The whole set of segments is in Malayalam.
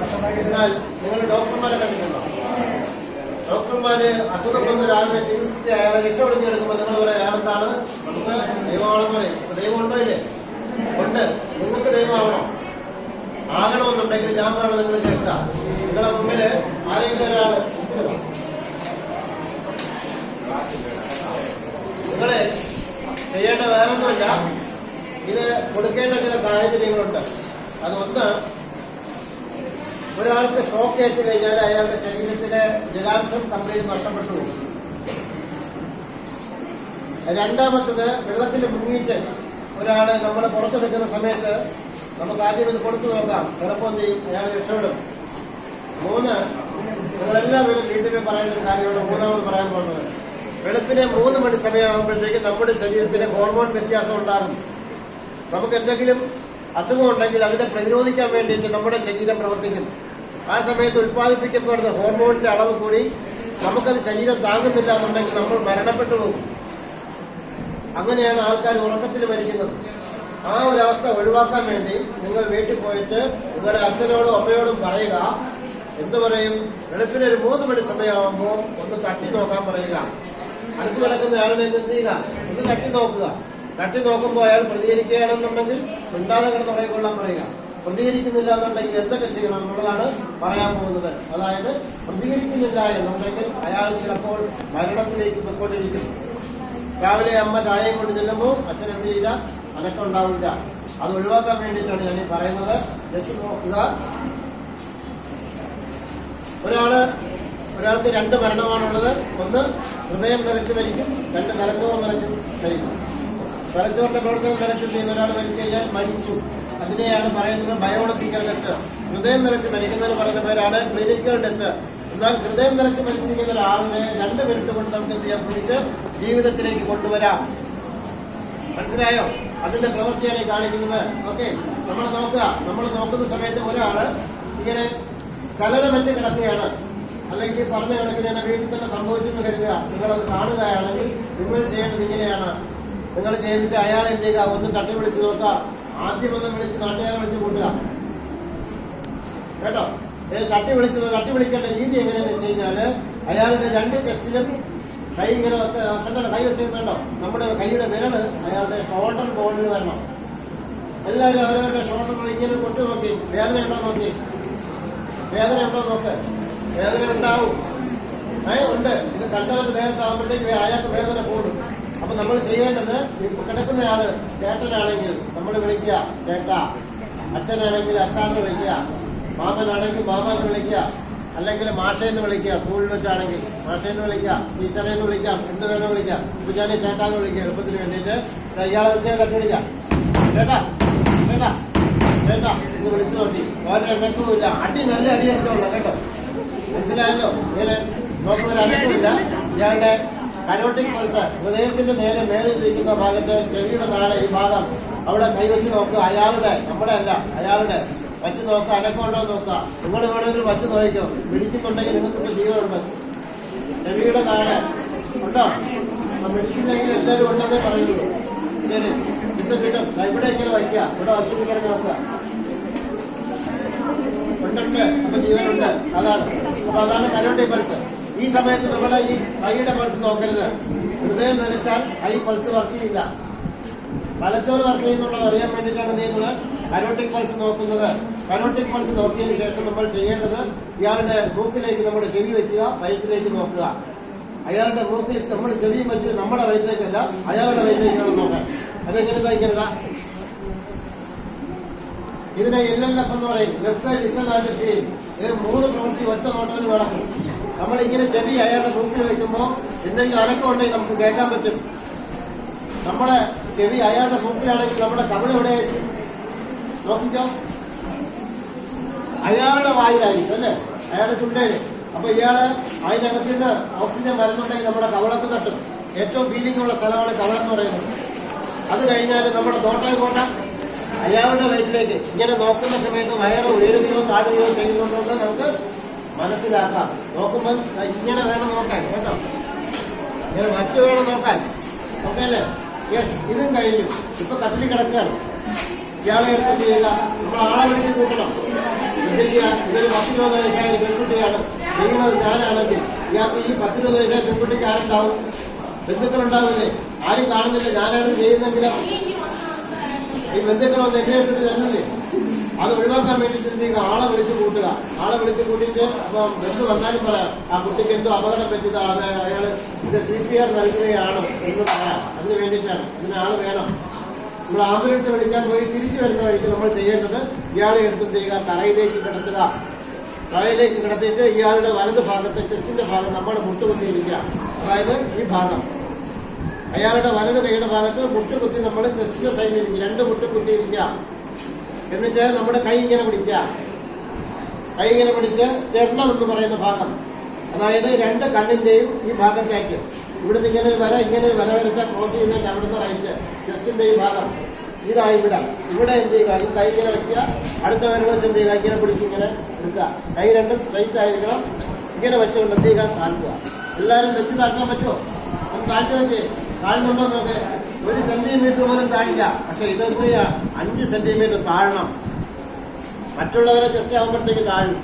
എന്നാൽ നിങ്ങൾ ഡോക്ടർമാരെ കണ്ടിട്ടുണ്ടോ? ഡോക്ടർമാര് അസുഖം വന്ന ഒരാളിനെ ചികിത്സിച്ച് അയാളെ രക്ഷപ്പെടുത്തിയെടുക്കുമ്പോൾ നിങ്ങൾ പറയാം അയാളെന്താണ് നമുക്ക് ദൈവമാണെന്ന് പറയും. ദൈവം ഉണ്ടോ ഇല്ലേ? ഉണ്ട്. നിങ്ങൾക്ക് ദൈവമാവണം? ആകണമെന്നുണ്ടെങ്കിൽ ഞാൻ പറയണത് നിങ്ങൾ കേൾക്കുക. നിങ്ങളെ മുമ്പിൽ ആരെങ്കിലും ഒരാൾ നിങ്ങളെ ചെയ്യേണ്ട വേറൊന്നുമില്ല. ഇത് കൊടുക്കേണ്ട ചില സാഹചര്യങ്ങളുണ്ട്. അതൊന്ന് ഒരാൾക്ക് ഷോക്ക് ഏറ്റു കഴിഞ്ഞാൽ അയാളുടെ ശരീരത്തിലെ ജലാംശം കംപ്ലീറ്റ് നഷ്ടപ്പെട്ടു. രണ്ടാമത്തത് വെള്ളത്തിൽ മുങ്ങിയിട്ട് ഒരാൾ നമ്മൾ പുറത്തെടുക്കുന്ന സമയത്ത് നമുക്ക് ആദ്യം ഇത് കൊടുത്തു നോക്കാം. ചിലപ്പോൾ എന്ത് ചെയ്യും? അയാൾ രക്ഷപ്പെടും. മൂന്ന് നിങ്ങളെല്ലാവരും വീട്ടിൽ പറയുന്ന ഒരു കാര്യമാണ് മൂന്നാമത് പറയാൻ പോകുന്നത്. വെളുപ്പിനെ മൂന്ന് മണി സമയമാകുമ്പോഴത്തേക്ക് നമ്മുടെ ശരീരത്തിന് ഹോർമോൺ വ്യത്യാസം ഉണ്ടാകും. നമുക്ക് എന്തെങ്കിലും അസുഖം ഉണ്ടെങ്കിൽ അതിനെ പ്രതിരോധിക്കാൻ വേണ്ടിയിട്ട് നമ്മുടെ ശരീരം പ്രവർത്തിക്കും. ആ സമയത്ത് ഉൽപ്പാദിപ്പിക്കപ്പെടുന്ന ഹോർമോണിന്റെ അളവ് കൂടി നമുക്കത് ശരീരം താങ്ങുന്നില്ല എന്നുണ്ടെങ്കിൽ നമ്മൾ മരണപ്പെട്ടു പോകും. അങ്ങനെയാണ് ആൾക്കാർ ഉറക്കത്തിൽ മരിക്കുന്നത്. ആ ഒരു അവസ്ഥ ഒഴിവാക്കാൻ വേണ്ടി നിങ്ങൾ വീട്ടിൽ പോയിട്ട് നിങ്ങളുടെ അച്ഛനോടും അമ്മയോടും പറയുക. എന്തു പറയും? വെളുപ്പിന് ഒരു മൂന്ന് മണി സമയമാകുമ്പോൾ ഒന്ന് തട്ടി നോക്കാൻ പറയുക. അടുത്ത് കിടക്കുന്ന ആളിനെ എന്ത് ചെയ്യുക? ഒന്ന് തട്ടി നോക്കുക. തട്ടി നോക്കുമ്പോൾ അയാൾ പ്രതികരിക്കുകയാണെന്നുണ്ടെങ്കിൽ മിണ്ടാതെ കിടന്ന് പറയുക. പ്രതികരിക്കുന്നില്ല എന്നുണ്ടെങ്കിൽ എന്തൊക്കെ ചെയ്യണം എന്നുള്ളതാണ് പറയാൻ പോകുന്നത്. അതായത് പ്രതികരിക്കുന്നില്ല എന്നുണ്ടെങ്കിൽ അയാൾ ചിലപ്പോൾ മരണത്തിലേക്ക് പൊയ്ക്കൊണ്ടിരിക്കുന്നു. രാവിലെ അമ്മ ചായയും കൊണ്ട് ചെല്ലുമ്പോൾ അച്ഛൻ എന്ത് ചെയ്യില്ല? അനക്കം ഉണ്ടാവില്ല. അത് ഒഴിവാക്കാൻ വേണ്ടിയിട്ടാണ് ഞാൻ ഈ പറയുന്നത്. ജസ്റ്റ് നോക്കുക ഒരാൾ ഒരാൾക്ക് രണ്ട് മരണമാണുള്ളത്. ഒന്ന് ഹൃദയം നിലച്ചു മരിക്കും രണ്ട് തലച്ചോറ് നിലച്ചു മരിക്കും. തലച്ചോറിന്റെ പ്രവർത്തനം നിലച്ചു ചെയ്യുന്ന ഒരാൾ മരിച്ചു കഴിഞ്ഞാൽ മരിച്ചു. അതിനെയാണ് പറയുന്നത് ബയോളജിക്കൽ ഡെത്ത് ഹൃദയം നിലച്ച് മരിക്കുന്നതിന് പറയുന്ന പേരാണ് ക്ലിനിക്കൽ ഡെത്ത് എന്നാൽ ഹൃദയം നിലച്ച് മരിച്ചിരിക്കുന്ന ഒരാളിനെ രണ്ട് മിനിറ്റ് കൊണ്ട് നമുക്ക് എന്ത് പിടിച്ച് ജീവിതത്തിലേക്ക് കൊണ്ടുവരാം. മനസ്സിലായോ? അതിന്റെ പ്രവൃത്തിയാണ് കാണിക്കുന്നത്. ഓക്കെ നമ്മൾ നോക്കുക. നമ്മൾ നോക്കുന്ന സമയത്ത് ഒരാൾ ഇങ്ങനെ ചലനമറ്റ് കിടക്കുകയാണ്. അല്ലെങ്കിൽ പറഞ്ഞ കണക്കിന് തന്നെ വീട്ടിൽ തന്നെ സംഭവിച്ചെന്ന് കരുതുക. നിങ്ങളത് കാണുകയാണെങ്കിൽ നിങ്ങൾ ചെയ്യേണ്ടത് ഇങ്ങനെയാണ്. നിങ്ങൾ ചെയ്തിട്ട് അയാൾ എന്ത് ഒന്ന് തട്ടി വിളിച്ച് നോക്കുക. ആദ്യം ഒന്ന് വിളിച്ച് നാട്ടുകാരെ വിളിച്ച് കൂട്ടുക. കേട്ടോ? തട്ടി വിളിച്ചത് തട്ടി വിളിക്കേണ്ട രീതി എങ്ങനെയാന്ന് വെച്ച് കഴിഞ്ഞാൽ അയാളുടെ രണ്ട് ചെസ്റ്റിലും കൈ ഇങ്ങനെ കണ്ടല്ലോ കൈ വെച്ചിരുന്നുണ്ടോ? നമ്മുടെ കൈയുടെ വിരൽ അയാളുടെ ഷോൾഡർ ബോണിൽ വരണം. എല്ലാവരും അവരവരുടെ ഷോൾഡർ ഒരിക്കലും കൊണ്ടു നോക്കി. വേദന ഉണ്ടോ നോക്കി? വേദന ഉണ്ടോ നോക്ക്? വേദന ഉണ്ടാവും. ഏ ഉണ്ട്. ഇത് കണ്ടവരുടെ ദേഹത്താകുമ്പോഴത്തേക്ക് അയാൾക്ക് വേദന കൂടും. അപ്പൊ നമ്മൾ ചെയ്യേണ്ടത് കിടക്കുന്നയാൾ ചേട്ടനാണെങ്കിൽ നമ്മൾ വിളിക്കുക. ചേട്ടാ അച്ഛനാണെങ്കിൽ അച്ഛാന്ന് വിളിക്കുക. മാമനാണെങ്കിൽ മാമാന്ന് വിളിക്കുക. അല്ലെങ്കിൽ മാഷേന്ന് വിളിക്കുക. സ്കൂളിൽ വെച്ചാണെങ്കിൽ മാഷേന്ന് വിളിക്കാം ടീച്ചറേന്ന് വിളിക്കാം. എന്ത് വേണോ വിളിക്കാം. ഞാൻ ചേട്ടാന്ന് വിളിക്കുക എളുപ്പത്തിന് വേണ്ടിയിട്ട് ഇയാളെ വെച്ച് തട്ടി വിളിക്കാം ചേട്ടാ ചേട്ടാ ചേട്ടാ ഇത് വിളിച്ചു നോക്കി. ഒരെണ്ണക്കും ഇല്ല. അടി നല്ല അടി അടിച്ചോളാം കേട്ടോ. മനസ്സിലായല്ലോ? ഇങ്ങനെ നോക്കുന്ന അനക്കമില്ല ഇയാളുടെ കരോട്ടിക് പൾസ്. ഹൃദയത്തിന്റെ നേരെ മേളിലിരിക്കുന്ന ഭാഗത്ത് ചെവിയുടെ താഴെ ഈ ഭാഗം അവിടെ കൈവച്ച് നോക്കുക. അയാളുടെ നമ്മുടെ അല്ല അയാളുടെ. വച്ച് നോക്കുക. അനക്കമുണ്ടോ നോക്കുക. നിങ്ങൾ വേണമെങ്കിൽ വച്ച് നോക്കിക്കോ. പിടിക്കുന്നുണ്ടെങ്കിൽ നിങ്ങൾക്ക് ഇപ്പൊ ജീവനുണ്ട്. ചെവിയുടെ താഴെ. ഉണ്ടോ? വിളിക്കുന്നെങ്കിൽ എല്ലാവരും ഉണ്ടെന്നേ പറയുള്ളൂ. ശരി. കിട്ടും. കിട്ടും ഇവിടെ ഇങ്ങനെ വയ്ക്കുക. ഇവിടെ വച്ചിരിക്കാൻ നോക്കുക. ഉണ്ടുണ്ട്. അപ്പൊ ജീവനുണ്ട്. അതാണ്. അപ്പൊ അതാണ് കരോട്ടി പൾസ്. ഈ സമയത്ത് നമ്മൾ ഈ കൈയുടെ പൾസ് നോക്കരുത്. ഹൃദയം നനച്ചാൽ കൈ പൾസ് വർക്ക് ചെയ്യില്ല. തലച്ചോറ് വർക്ക് ചെയ്യുന്നുള്ളത് അറിയാൻ വേണ്ടിയിട്ടാണ് എന്ത് ചെയ്യുന്നത്? കരോട്ടിക് പൾസ് നോക്കുന്നത്. കരോട്ടിക് പൾസ് നോക്കിയതിന് ശേഷം നമ്മൾ ചെയ്യേണ്ടത് ഇയാളുടെ മൂക്കിലേക്ക് നമ്മുടെ ചെവി വെക്കുക വയറ്റിലേക്ക് നോക്കുക. അയാളുടെ മൂക്കിൽ നമ്മുടെ ചെവിയും വെച്ച് നമ്മുടെ വയറ്റിലേക്കല്ല അയാളുടെ വയറ്റിലേക്കാണ് നോക്കുക. അതെങ്ങനെ തയ്ക്കരുതാ ഇതിനെ എൽ എൽ എഫ് എന്ന് പറയും. ഇത് മൂന്ന് പ്രവൃത്തി ഒറ്റ നോട്ടത്തിൽ നടക്കും നമ്മൾ ഇങ്ങനെ ചെവി അയാളുടെ മൂക്കിൽ വെക്കുമ്പോൾ എന്തെങ്കിലും അനക്കം ഉണ്ടെങ്കിൽ നമുക്ക് കേൾക്കാൻ പറ്റും. നമ്മുടെ ചെവി അയാളുടെ മൂക്കിലാണെങ്കിൽ നമ്മുടെ കവിള എവിടെ? നോക്കിക്കോ. അയാളുടെ വായിലായിരിക്കും അല്ലേ? അയാളുടെ ചുണ്ടയിൽ. അപ്പൊ ഇയാൾ അതിനകത്ത് നിന്ന് ഓക്സിജൻ വരുന്നുണ്ടെങ്കിൽ നമ്മുടെ കവളത്ത് തട്ടും. ഏറ്റവും ഫീലിംഗ് ഉള്ള സ്ഥലമാണ് കവളം എന്ന് പറയുന്നത്. അത് കഴിഞ്ഞാൽ നമ്മുടെ തോട്ടം കോട്ട അയാളുടെ വയറ്റിലേക്ക്. ഇങ്ങനെ നോക്കുന്ന സമയത്ത് വയറ് ഉയരുകയോ താഴുകയോ ചെയ്യുന്നുണ്ടോ എന്ന് നമുക്ക് മനസ്സിലാക്കാം. നോക്കുമ്പം ഇങ്ങനെ വേണം നോക്കാൻ കേട്ടോ? ഇങ്ങനെ വച്ച് വേണം നോക്കാൻ. ഓക്കെ യെസ് ഇതും കഴിഞ്ഞു. ഇപ്പൊ കട്ടിൽ കിടക്കുകയാണ് ഇയാളെ എടുത്ത് ചെയ്യുക? നമ്മൾ ആളെ വിളിച്ച് കൂട്ടണം. ഇല്ലെങ്കിൽ ഇതൊരു പത്തിരുപത് വയസ്സായ ഒരു പെൺകുട്ടിയാണ്. ചെയ്യുന്നത് ഞാനാണെങ്കിൽ ഇയാൾക്ക് ഈ പത്തിരുപത് വയസ്സായ പെൺകുട്ടിക്ക് ആരുണ്ടാവും ബന്ധുക്കളുണ്ടാവില്ലേ? ആരും കാണുന്നില്ല. ഞാനാണ് ചെയ്യുന്നെങ്കിലും ഈ ബന്ധുക്കളൊന്നും എന്നെ എടുത്തിട്ട് തന്നില്ലേ അത് ഒഴിവാക്കാൻ വേണ്ടിയിട്ട് ആളെ വിളിച്ചു കൂട്ടുക. ആളെ വിളിച്ചു കൂട്ടിയിട്ട് അപ്പം എന്ത് വന്നാലും പറയാം. ആ കുട്ടിക്ക് എന്തോ അപകടം പറ്റിയതാണ് അയാൾ ഇത് സി പി ആർ നൽകുകയാണ് എന്ന് പറയാം. അതിന് വേണ്ടിയിട്ടാണ്. അതിന് ആൾ വേണം. നമ്മൾ ആംബുലൻസ് വിളിക്കാൻ പോയി തിരിച്ചു വരുന്ന വഴിക്ക് നമ്മൾ ചെയ്യേണ്ടത് ഇയാളെ എടുത്ത് ചെയ്യുക? തറയിലേക്ക് കിടത്തുക. തറയിലേക്ക് കിടത്തിയിട്ട് ഇയാളുടെ വലത് ഭാഗത്തെ ചെസ്റ്റിന്റെ ഭാഗം നമ്മൾ മുട്ടുകുത്തിയിരിക്കുക. അതായത് ഈ ഭാഗം. അയാളുടെ വലത് കൈയുടെ ഭാഗത്ത് മുട്ടുകുത്തി നമ്മൾ ചെസ്റ്റിന്റെ സൈഡിൽ രണ്ട് മുട്ട് കുത്തിയിരിക്കുക എന്നിട്ട് നമ്മുടെ കൈ ഇങ്ങനെ പിടിക്കുക. കൈ ഇങ്ങനെ പിടിച്ച് സ്റ്റെർണം എന്ന് പറയുന്ന ഭാഗം. അതായത് രണ്ട് കണ്ണിന്റെയും ഈ ഭാഗത്തേക്ക്. ഇവിടുന്ന് ഇങ്ങനെ വര ഇങ്ങനെ വര വരച്ച ക്രോസ് ചെയ്യുന്നതിന്റെ അവിടുന്ന് റൈറ്റ് ചെസ്റ്റിന്റെ ഈ ഭാഗം. ഇതായി ഇവിടെ. ഇവിടെ എന്ത് ചെയ്യുക? ഈ കൈ ഇങ്ങനെ വയ്ക്കുക അടുത്ത വരവ് വെച്ച് എന്ത് ചെയ്യുക? ഇങ്ങനെ പിടിച്ച് ഇങ്ങനെ എടുക്കുക. കൈ രണ്ടും സ്ട്രൈറ്റ് ആയിരിക്കണം. ഇങ്ങനെ വെച്ചുകൊണ്ട് എന്ത് ചെയ്യുക? താഴ്ത്തുക. എല്ലാവരും നെറ്റി താഴ്ത്താൻ പറ്റുമോ താഴ്ത്തുകയും താഴ്ത്തുമെങ്കിൽ താഴ്ന്നുണ്ടോ നോക്ക് ഒരു സെന്റിമീറ്റർ പോലും താഴില്ല. പക്ഷെ ഇത് എന്ത് ചെയ്യുക അഞ്ച് സെന്റിമീറ്റർ താഴണം. മറ്റുള്ളവരെ ചെസ്റ്റ് ആകുമ്പോഴത്തേക്ക് താഴും.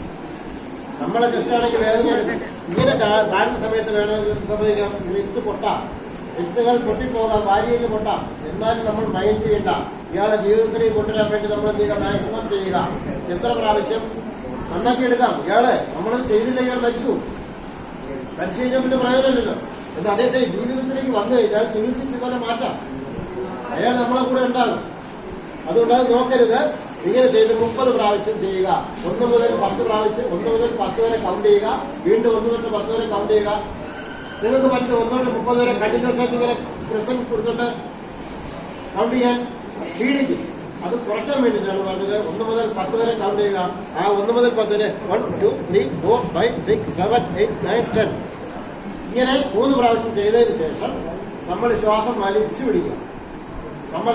നമ്മളെ ചെസ്റ്റ് ആണെങ്കിൽ വേദന. ഇങ്ങനെ താഴ്ന്ന സമയത്ത് വേണമെങ്കിൽ സംഭവിക്കാം. ലിപ്സ് പൊട്ടാം. ലിപ്സുകൾ പൊട്ടിപ്പോകാം. വാരിയിൽ പൊട്ടാം. എന്നാലും നമ്മൾ മൈൻഡ് ചെയ്യണ്ട. ഇയാളെ ജീവിതത്തിലേക്ക് കൊണ്ടുവരാൻ വേണ്ടി നമ്മൾ എന്ത് മാക്സിമം ചെയ്യുക. എത്ര പ്രാവശ്യം? നന്നാക്കി എടുക്കാം. ഇയാളെ നമ്മളത് ചെയ്തില്ല ഇയാൾ മരിച്ചു മരിച്ചു കഴിഞ്ഞാൽ പിന്നെ പ്രയോജനമില്ലല്ലോ. എന്നാൽ അതേസമയം ജീവിതത്തിലേക്ക് വന്നു കഴിഞ്ഞാൽ ചികിത്സിച്ച് തന്നെ മാറ്റാം. അയാൾ നമ്മളെ കൂടെ ഉണ്ടാകും. അതുകൊണ്ട് അത് നോക്കരുത്. ഇങ്ങനെ ചെയ്ത് മുപ്പത് പ്രാവശ്യം ചെയ്യുക. ഒന്ന് മുതൽ പത്ത് പ്രാവശ്യം ഒന്ന് മുതൽ പത്ത് വരെ കൗണ്ട് ചെയ്യുക. വീണ്ടും ഒന്ന് തൊട്ട് പത്ത് വരെ കൗണ്ട് ചെയ്യുക. നിങ്ങൾക്ക് പറ്റും ഒന്ന് തൊട്ട് മുപ്പത് വരെ കണ്ടിന്യൂസ് ആയിട്ട് ഇങ്ങനെ പ്രസന്റ് കൊടുത്തിട്ട് കൗണ്ട് ചെയ്യാൻ ക്ഷീണിക്കും. അത് കുറയ്ക്കാൻ വേണ്ടിയിട്ടാണ് പറഞ്ഞത്. ഒന്ന് മുതൽ പത്ത് വരെ കൗണ്ട് ചെയ്യുക. ആ ഒന്ന് മുതൽ പത്ത് വരെ one two three four five six seven eight nine ten ഇങ്ങനെ മൂന്ന് പ്രാവശ്യം ചെയ്തതിന് ശേഷം നമ്മൾ ശ്വാസം വലിച്ചു പിടിക്കുക. നമ്മൾ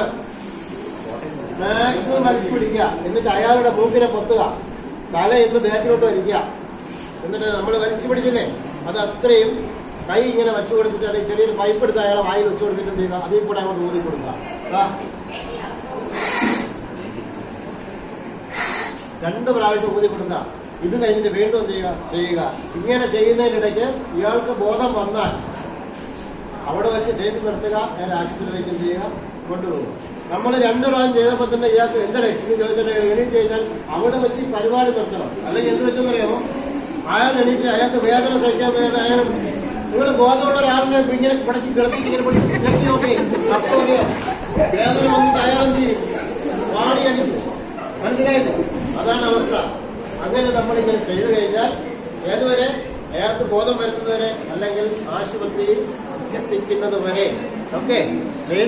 മാക്സിമം വലിച്ചു പിടിക്കുക. എന്നിട്ട് അയാളുടെ മൂക്കിനെ പൊത്തുക. തല ഇന്ന് ബാക്കിലോട്ട് വലിക്കുക. എന്നിട്ട് നമ്മൾ വലിച്ചു പിടിച്ചില്ലേ? അത് അത്രയും കൈ ഇങ്ങനെ വെച്ചു കൊടുത്തിട്ട് അല്ലെങ്കിൽ ചെറിയൊരു പൈപ്പ് എടുത്ത് അയാളെ വായിൽ വെച്ചു കൊടുത്തിട്ട് എന്ത് ചെയ്യുക? അതിൽ കൂടെ അങ്ങോട്ട് ഊതി കൊടുക്കുക. രണ്ട് പ്രാവശ്യം ഊതി കൊടുക്കുക. ഇത് കഴിഞ്ഞിട്ട് വീണ്ടും എന്ത് ചെയ്യുക? ചെയ്യുക. ഇങ്ങനെ ചെയ്യുന്നതിനിടയ്ക്ക് ഇയാൾക്ക് ബോധം വന്നാൽ അവിടെ വെച്ച് ചെയ്ത് നിർത്തുക ഞാൻ ആശുപത്രിയിലേക്ക് എന്ത് ചെയ്യുക? കൊണ്ടുപോകുക നമ്മൾ രണ്ടു പ്രാവശ്യം ചെയ്തപ്പോൾ തന്നെ ഇയാൾക്ക് എന്തടേ? ഇന്ന് ചോദിച്ചിട്ട് എണീറ്റ് കഴിഞ്ഞാൽ അവിടെ വെച്ച് പരിപാടി നിർത്തണം. അല്ലെങ്കിൽ എന്ത് വെച്ചെന്നറിയാമോ അയാൾ എണീറ്റ് അയാൾക്ക് വേദന സഹിക്കാൻ വേദന അയാൾ നിങ്ങൾ ബോധമുള്ള ഒരാളിനെ ഇങ്ങനെ പിടച്ച് കിടത്തി ഇങ്ങനെ പിടിച്ച് നോക്കി. അപ്പോൾ ഒരു വേദന വന്നിട്ട് അയാൾ എന്ത് ചെയ്യും വാടി അടിക്കും മനസ്സിലായില്ലേ അതാണ് അവസ്ഥ അങ്ങനെ നമ്മളിങ്ങനെ ചെയ്തു കഴിഞ്ഞാൽ ഏതുവരെ അയാൾക്ക് ബോധം വരുന്നതുവരെ അല്ലെങ്കിൽ ആശുപത്രിയിൽ എത്തിക്കുന്നത് വരെ ഓക്കെ ചെയ്ത്